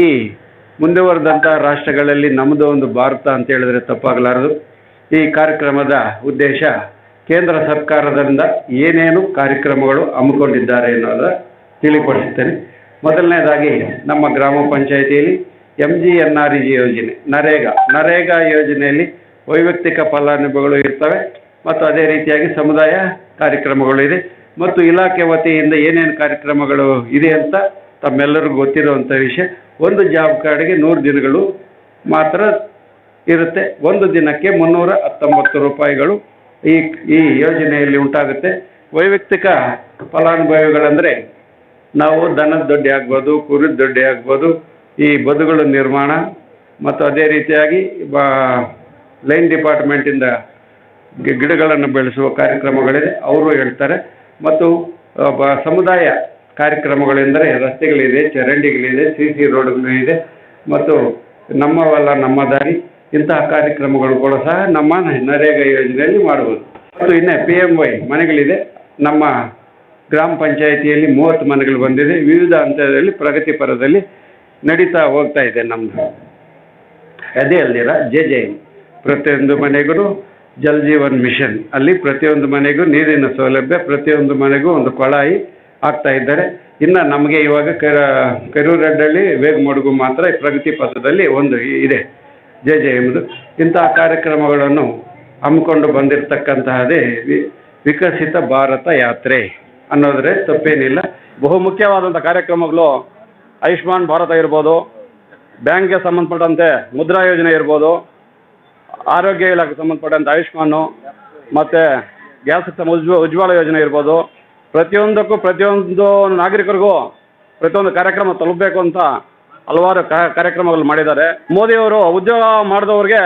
ಈ ಮುಂದುವರೆದಂಥ ರಾಷ್ಟ್ರಗಳಲ್ಲಿ ನಮ್ಮದು ಒಂದು ಭಾರತ ಅಂತ ಹೇಳಿದ್ರೆ ತಪ್ಪಾಗಲಾರದು. ಈ ಕಾರ್ಯಕ್ರಮದ ಉದ್ದೇಶ ಕೇಂದ್ರ ಸರ್ಕಾರದಿಂದ ಏನೇನು ಕಾರ್ಯಕ್ರಮಗಳು ಹಮ್ಮಿಕೊಂಡಿದ್ದಾರೆ ಅನ್ನೋದ ತಿಳಿಪಡಿಸುತ್ತೇನೆ ಮೊದಲನೇದಾಗಿ ನಮ್ಮ ಗ್ರಾಮ ಪಂಚಾಯಿತಿಯಲ್ಲಿ M G N R E G ಯೋಜನೆ, ನರೇಗಾ ನರೇಗಾ ಯೋಜನೆಯಲ್ಲಿ ವೈಯಕ್ತಿಕ ಫಲಾನುಭವಿಗಳು ಇರ್ತವೆ ಮತ್ತು ಅದೇ ರೀತಿಯಾಗಿ ಸಮುದಾಯ ಕಾರ್ಯಕ್ರಮಗಳು ಇದೆ. ಮತ್ತು ಇಲಾಖೆ ವತಿಯಿಂದ ಏನೇನು ಕಾರ್ಯಕ್ರಮಗಳು ಇದೆ ಅಂತ ತಮ್ಮೆಲ್ಲರಿಗೂ ಗೊತ್ತಿರುವಂಥ ವಿಷಯ. ಒಂದು ಜಾಬ್ ಕಾರ್ಡ್ಗೆ ನೂರು ದಿನಗಳು ಮಾತ್ರ ಇರುತ್ತೆ. ಒಂದು ದಿನಕ್ಕೆ ಮುನ್ನೂರ ಹತ್ತೊಂಬತ್ತು ರೂಪಾಯಿಗಳು ಈ ಈ ಯೋಜನೆಯಲ್ಲಿ ಉಂಟಾಗುತ್ತೆ. ವೈಯಕ್ತಿಕ ಫಲಾನುಭವಿಗಳಂದರೆ ನಾವು ದನದ ದೊಡ್ಡಿ ಆಗ್ಬೋದು, ಕುರಿದ ದೊಡ್ಡಿ ಆಗ್ಬೋದು, ಈ ಬದುಗಳ ನಿರ್ಮಾಣ, ಮತ್ತು ಅದೇ ರೀತಿಯಾಗಿ ಬಾ, ಲೈನ್ ಡಿಪಾರ್ಟ್ಮೆಂಟಿಂದ ಗಿಡಗಳನ್ನು ಬೆಳೆಸುವ ಕಾರ್ಯಕ್ರಮಗಳಿದೆ. ಅವರು ಹೇಳ್ತಾರೆ ಮತ್ತು ಸಮುದಾಯ ಕಾರ್ಯಕ್ರಮಗಳೆಂದರೆ ರಸ್ತೆಗಳಿದೆ, ಚರಂಡಿಗಳಿದೆ, ಸಿ ಸಿ ರೋಡುಗಳಿದೆ, ಮತ್ತು ನಮ್ಮವಲ್ಲ ನಮ್ಮ ದಾರಿ, ಇಂತಹ ಕಾರ್ಯಕ್ರಮಗಳು ಕೂಡ ಸಹ ನಮ್ಮ ನರೇಗಾ ಯೋಜನೆಯಲ್ಲಿ ಮಾಡಬಹುದು ಮತ್ತು ಇನ್ನು ಪಿ ಎಂ ವೈ ಮನೆಗಳಿದೆ. ನಮ್ಮ ಗ್ರಾಮ ಪಂಚಾಯಿತಿಯಲ್ಲಿ ಮೂವತ್ತು ಮನೆಗಳು ಬಂದಿದೆ. ವಿವಿಧ ಹಂತದಲ್ಲಿ ಪ್ರಗತಿಪರದಲ್ಲಿ ನಡೀತಾ ಹೋಗ್ತಾ ಇದೆ ನಮ್ಮದು ಅದೇ ಅಲ್ದಿರ, ಜೆ ಜೆ ಪ್ರತಿಯೊಂದು ಮನೆಗೂ ಜಲ್ ಜೀವನ್ ಮಿಷನ್. ಅಲ್ಲಿ ಪ್ರತಿಯೊಂದು ಮನೆಗೂ ನೀರಿನ ಸೌಲಭ್ಯ, ಪ್ರತಿಯೊಂದು ಮನೆಗೂ ಒಂದು ಕೊಳಾಯಿ ಆಗ್ತಾ ಇದ್ದಾರೆ. ಇನ್ನು ನಮಗೆ ಇವಾಗ ಕರ ಕರೂರಡ್ಡಲ್ಲಿ ವೇಗಮಡುಗು ಮಾತ್ರ ಪ್ರಗತಿ ಪಥದಲ್ಲಿ ಒಂದು ಇದೆ. ಜೆ ಜೆ ಎಂಬುದು. ಇಂತಹ ಕಾರ್ಯಕ್ರಮಗಳನ್ನು ಹಮ್ಮಿಕೊಂಡು ಬಂದಿರತಕ್ಕಂತಹದೇ ವಿಕಸಿತ ಭಾರತ ಯಾತ್ರೆ ಅನ್ನೋದ್ರೆ ತಪ್ಪೇನಿಲ್ಲ. ಬಹುಮುಖ್ಯವಾದಂಥ ಕಾರ್ಯಕ್ರಮಗಳು ಆಯುಷ್ಮಾನ್ ಭಾರತ ಇರ್ಬೋದು, ಬ್ಯಾಂಕ್ಗೆ ಸಂಬಂಧಪಟ್ಟಂತೆ ಮುದ್ರಾ ಯೋಜನೆ ಇರ್ಬೋದು ಆರೋಗ್ಯ ಇಲಾಖೆ ಸಂಬಂಧಪಟ್ಟಂಥ ಆಯುಷ್ಮಾನು ಮತ್ತು ಗ್ಯಾಸ್ ಉಜ್ವ ಉಜ್ವಲ ಯೋಜನೆ ಇರ್ಬೋದು. ಪ್ರತಿಯೊಂದಕ್ಕೂ ಪ್ರತಿಯೊಂದು ನಾಗರಿಕರಿಗೂ ಪ್ರತಿಯೊಂದು ಕಾರ್ಯಕ್ರಮ ತಲುಪಬೇಕು ಅಂತ ಹಲವಾರು ಕಾರ್ಯಕ್ರಮಗಳು ಮಾಡಿದ್ದಾರೆ. ಮೋದಿಯವರು ಉದ್ಯೋಗ ಮಾಡಿದವ್ರಿಗೆ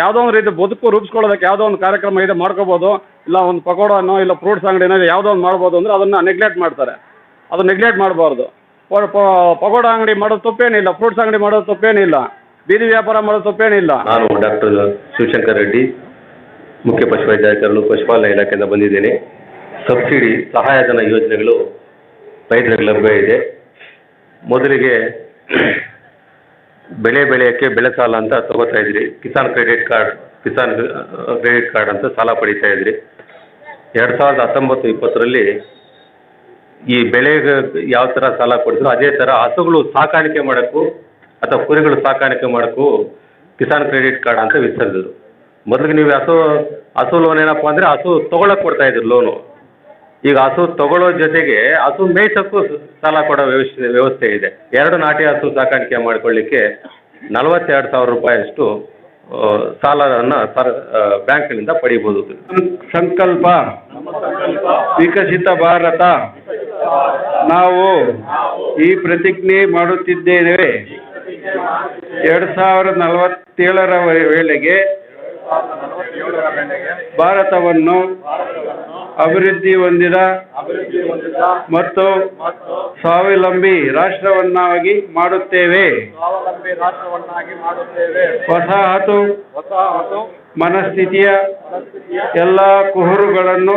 ಯಾವುದೋ ಒಂದು ರೀತಿ ಬದುಕು ರೂಪಿಸ್ಕೊಳ್ಳೋದಕ್ಕೆ ಯಾವುದೋ ಒಂದು ಕಾರ್ಯಕ್ರಮ ಇದೆ ಮಾಡ್ಕೋಬೋದು. ಇಲ್ಲ ಒಂದು ಪಕೋಡನೋ ಇಲ್ಲ ಫ್ರೂಟ್ಸ್ ಅಂಗಡಿನೋ ಯಾವುದೋ ಒಂದು ಮಾಡ್ಬೋದು ಅಂದರೆ ಅದನ್ನು ನೆಗ್ಲೆಕ್ಟ್ ಮಾಡ್ತಾರೆ. ಅದು ನೆಗ್ಲೆಕ್ಟ್ ಮಾಡಬಾರ್ದು. ಪಕೋಡ ಅಂಗಡಿ ಮಾಡೋದು ತಪ್ಪೇನಿಲ್ಲ, ಫ್ರೂಟ್ಸ್ ಅಂಗಡಿ ಮಾಡೋದು ತಪ್ಪೇನಿಲ್ಲ. ಬೀದಿ ವ್ಯಾಪಾರ ಮಾಡೋದು ತಪ್ಪೇನಿಲ್ಲ. ನಾನು ಡಾಕ್ಟರ್ ಶಿವಶಂಕರ್ ರೆಡ್ಡಿ, ಮುಖ್ಯ ಪಶುವೈದ್ಯಾಧಿಕಾರಿಗಳು, ಪಶುಪಾಲನಾ ಇಲಾಖೆಯಿಂದ ಬಂದಿದ್ದೇನೆ. ಸಬ್ಸಿಡಿ, ಸಹಾಯಧನ ಯೋಜನೆಗಳು ರೈತರಿಗೆ ಲಭ್ಯ ಇದೆ. ಮೊದಲಿಗೆ ಬೆಳೆ ಬೆಳೆಯೋಕ್ಕೆ ಬೆಳೆ ಸಾಲ ಅಂತ ತಗೋತಾ ಇದ್ರಿ. Kisan credit card, Kisan credit card ಅಂತ ಸಾಲ ಪಡೀತಾ ಇದ್ರಿ. ಎರಡು ಸಾವಿರದ ಹತ್ತೊಂಬತ್ತು ಇಪ್ಪತ್ತರಲ್ಲಿ ಈ ಬೆಳೆಗೆ ಯಾವ ಥರ ಸಾಲ ಕೊಡ್ತೀರೋ ಅದೇ ಥರ ಹಸುಗಳು ಸಾಕಾಣಿಕೆ ಮಾಡೋಕ್ಕೂ ಅಥವಾ ಕುರಿಗಳು ಸಾಕಾಣಿಕೆ ಮಾಡೋಕ್ಕೂ ಕಿಸಾನ್ ಕ್ರೆಡಿಟ್ ಕಾರ್ಡ್ ಅಂತ ವಿಸ್ತರಿಸಿದ್ರು. ಮೊದಲಿಗೆ ನೀವು ಹಸು ಹಸು ಲೋನ್ ಏನಪ್ಪ ಅಂದರೆ ಹಸು ತೊಗೊಳಕ್ಕೆ ಕೊಡ್ತಾ ಇದ್ರು ಲೋನು ಈಗ ಹಸು ತಗೊಳ್ಳೋ ಜೊತೆಗೆ ಹಸು ಮೇಯ್ಸೋಕ್ಕೂ ಸಾಲ ಕೊಡೋ ವ್ಯವಸ್ಥೆ ವ್ಯವಸ್ಥೆ ಇದೆ. ಎರಡು ನಾಟಿ ಹಸು ಸಾಕಾಣಿಕೆ ಮಾಡಿಕೊಳ್ಳಿಕ್ಕೆ ನಲವತ್ತೆರಡು ಸಾವಿರ ರೂಪಾಯಿಯಷ್ಟು ಸಾಲವನ್ನು ಸರ್ ಬ್ಯಾಂಕ್ನಿಂದ ಪಡಿಬೋದು. ಸಂಕಲ್ಪ. ವಿಕಸಿತ ಭಾರತ. ನಾವು ಈ ಪ್ರತಿಜ್ಞೆ ಮಾಡುತ್ತಿದ್ದೇವೆ. ಎರಡು ಸಾವಿರದ ನಲವತ್ತೇಳರ ವೇಳೆಗೆ ಭಾರತವನ್ನು ಅಭಿವೃದ್ಧಿ ಹೊಂದಿದ ಮತ್ತು ಸ್ವಾವಲಂಬಿ ರಾಷ್ಟ್ರವನ್ನಾಗಿ ಮಾಡುತ್ತೇವೆ. ವಸಾಹತು ಮನಸ್ಥಿತಿಯ ಎಲ್ಲ ಕುಹುರುಗಳನ್ನು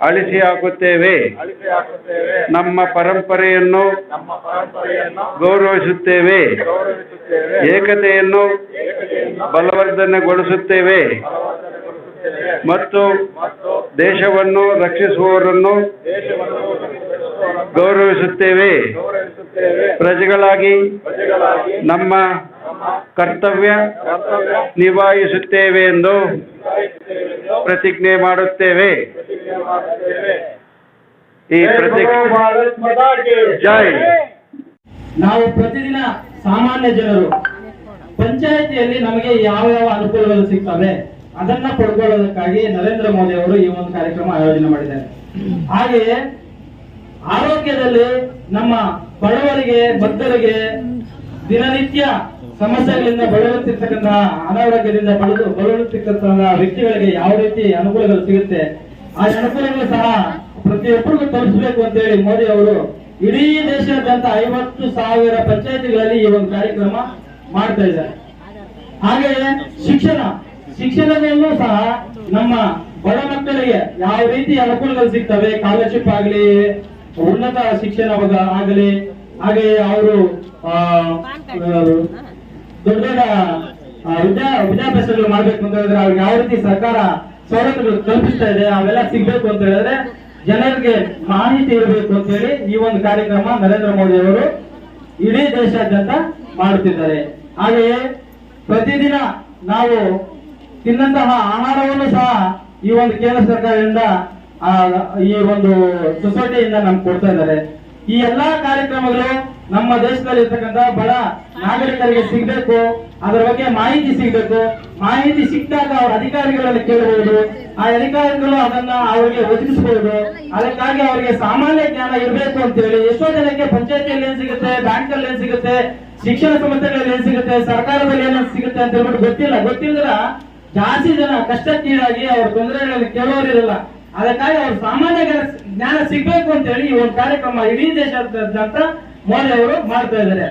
ಅಳಿಸಿ ಹಾಕುತ್ತೇವೆ. ನಮ್ಮ ಪರಂಪರೆಯನ್ನು ಗೌರವಿಸುತ್ತೇವೆ. ಏಕತೆಯನ್ನು ಬಲವರ್ಧನೆಗೊಳಿಸುತ್ತೇವೆ. ಮತ್ತು ದೇಶವನ್ನು ರಕ್ಷಿಸುವವರನ್ನು ಗೌರವಿಸುತ್ತೇವೆ. ಪ್ರಜೆಗಳಾಗಿ ನಮ್ಮ ಕರ್ತವ್ಯ ನಿಭಾಯಿಸುತ್ತೇವೆ ಎಂದು ಪ್ರತಿಜ್ಞೆ ಮಾಡುತ್ತೇವೆ. ಈ ಪ್ರತಿಜ್ಞೆ ಜೈ. ನಾವು ಪ್ರತಿದಿನ ಸಾಮಾನ್ಯ ಜನರು ಪಂಚಾಯತಿಯಲ್ಲಿ ನಮಗೆ ಯಾವ ಯಾವ ಅನುಕೂಲಗಳು ಸಿಗ್ತವೆ ಅದನ್ನ ಪಡ್ಕೊಳ್ಳೋದಕ್ಕಾಗಿ ನರೇಂದ್ರ ಮೋದಿ ಅವರು ಈ ಒಂದು ಕಾರ್ಯಕ್ರಮ ಆಯೋಜನೆ ಮಾಡಿದ್ದಾರೆ. ಹಾಗೆಯೇ ಆರೋಗ್ಯದಲ್ಲಿ ನಮ್ಮ ಬಡವರಿಗೆ ಬದ್ಧರಿಗೆ ದಿನನಿತ್ಯ ಸಮಸ್ಯೆಗಳಿಂದ ಬಳಲುತ್ತಿರ್ತಕ್ಕಂತಹ ಅನಾರೋಗ್ಯದಿಂದ ಬಳಲು ಬಳಲುತ್ತಿರ್ತಕ್ಕಂತಹ ವ್ಯಕ್ತಿಗಳಿಗೆ ಯಾವ ರೀತಿ ಅನುಕೂಲಗಳು ಸಿಗುತ್ತೆ, ಆ ಅನುಕೂಲಗಳು ಸಹ ಪ್ರತಿಯೊಬ್ಬರಿಗೂ ತಲುಪಿಸಬೇಕು ಅಂತ ಹೇಳಿ ಮೋದಿ ಅವರು ಇಡೀ ದೇಶಾದ್ಯಂತ ಐವತ್ತು ಸಾವಿರ ಪಂಚಾಯತಿಗಳಲ್ಲಿ ಈ ಒಂದು ಕಾರ್ಯಕ್ರಮ ಮಾಡ್ತಾ ಇದ್ದಾರೆ. ಹಾಗೆ ಶಿಕ್ಷಣ, ಶಿಕ್ಷಣದಲ್ಲೂ ಸಹ ನಮ್ಮ ಬಡ ಮಕ್ಕಳಿಗೆ ಯಾವ ರೀತಿ ಅನುಕೂಲಗಳು ಸಿಗ್ತವೆ ಸ್ಕಾಲರ್ಶಿಪ್ ಆಗಲಿ, ಉನ್ನತ ಶಿಕ್ಷಣ ಆಗ- ಆಗಲಿ, ಹಾಗೆಯೇ ಅವರು ದೊಡ್ಡ ದೊಡ್ಡ ವಿದ್ಯಾ, ವಿದ್ಯಾಭ್ಯಾಸಗಳು ಮಾಡ್ಬೇಕು ಅಂತ ಹೇಳಿದ್ರೆ ಅವ್ರಿಗೆ ಯಾವ ರೀತಿ ಸರ್ಕಾರ ಸವಲತ್ತುಗಳು ಕಲ್ಪಿಸ್ತಾ ಇದೆ, ಅವೆಲ್ಲ ಸಿಗ್ಬೇಕು ಅಂತ ಹೇಳಿದ್ರೆ ಜನರಿಗೆ ಮಾಹಿತಿ ಇರಬೇಕು ಅಂತ ಹೇಳಿ ಈ ಒಂದು ಕಾರ್ಯಕ್ರಮ ನರೇಂದ್ರ ಮೋದಿ ಅವರು ಇಡೀ ದೇಶಾದ್ಯಂತ ಮಾಡುತ್ತಿದ್ದಾರೆ. ಹಾಗೆಯೇ ಪ್ರತಿದಿನ ನಾವು ತಿನ್ನಂತಹ ಆಹಾರವನ್ನು ಸಹ ಈ ಒಂದು ಕೇಂದ್ರ ಸರ್ಕಾರದಿಂದ ಈ ಒಂದು ಸೊಸೈಟಿಯಿಂದ ನಮ್ಗೆ ಕೊಡ್ತಾ ಇದ್ದಾರೆ. ಈ ಎಲ್ಲಾ ಕಾರ್ಯಕ್ರಮಗಳು ನಮ್ಮ ದೇಶದಲ್ಲಿ ಇರ್ತಕ್ಕಂಥ ಬಡ ನಾಗರಿಕರಿಗೆ ಸಿಗ್ಬೇಕು, ಅದರ ಬಗ್ಗೆ ಮಾಹಿತಿ ಸಿಗ್ಬೇಕು. ಮಾಹಿತಿ ಸಿಕ್ಕಾಗ ಅವ್ರ ಅಧಿಕಾರಿಗಳಲ್ಲಿ ಕೇಳಬಹುದು ಆ ಅಧಿಕಾರಿಗಳು ಅದನ್ನ ಅವರಿಗೆ ಒದಗಿಸಬಹುದು ಅದಕ್ಕಾಗಿ ಅವರಿಗೆ ಸಾಮಾನ್ಯ ಜ್ಞಾನ ಇರಬೇಕು ಅಂತ ಹೇಳಿ ಎಷ್ಟೋ ಜನಕ್ಕೆ ಪಂಚಾಯತಿಯಲ್ಲಿ ಏನ್ ಸಿಗುತ್ತೆ ಬ್ಯಾಂಕ್ ಅಲ್ಲಿ ಏನ್ ಸಿಗುತ್ತೆ, ಶಿಕ್ಷಣ ಸಂಸ್ಥೆಗಳಲ್ಲಿ ಏನ್ ಸಿಗುತ್ತೆ, ಸರ್ಕಾರದಲ್ಲಿ ಏನಾದ್ರು ಸಿಗುತ್ತೆ ಅಂತ ಹೇಳ್ಬಿಟ್ಟು ಗೊತ್ತಿಲ್ಲ. ಗೊತ್ತಿಲ್ಲದ್ರ ಜಾಸ್ತಿ ಜನ ಕಷ್ಟಕ್ಕೀಡಾಗಿ ಅವ್ರ ತೊಂದರೆಗಳಲ್ಲಿ ಕೇಳೋರಿರಲ್ಲ ಅದಕ್ಕಾಗಿ ಅವ್ರ ಸಾಮಾನ್ಯ ಜ್ಞಾನ ಸಿಗ್ಬೇಕು ಅಂತ ಹೇಳಿ ಈ ಒಂದು ಕಾರ್ಯಕ್ರಮ ಇಡೀ ದೇಶಾದ್ಯಂತ ಮೋದಿ ಅವರು ಮಾಡ್ತಾ ಇದ್ದಾರೆ.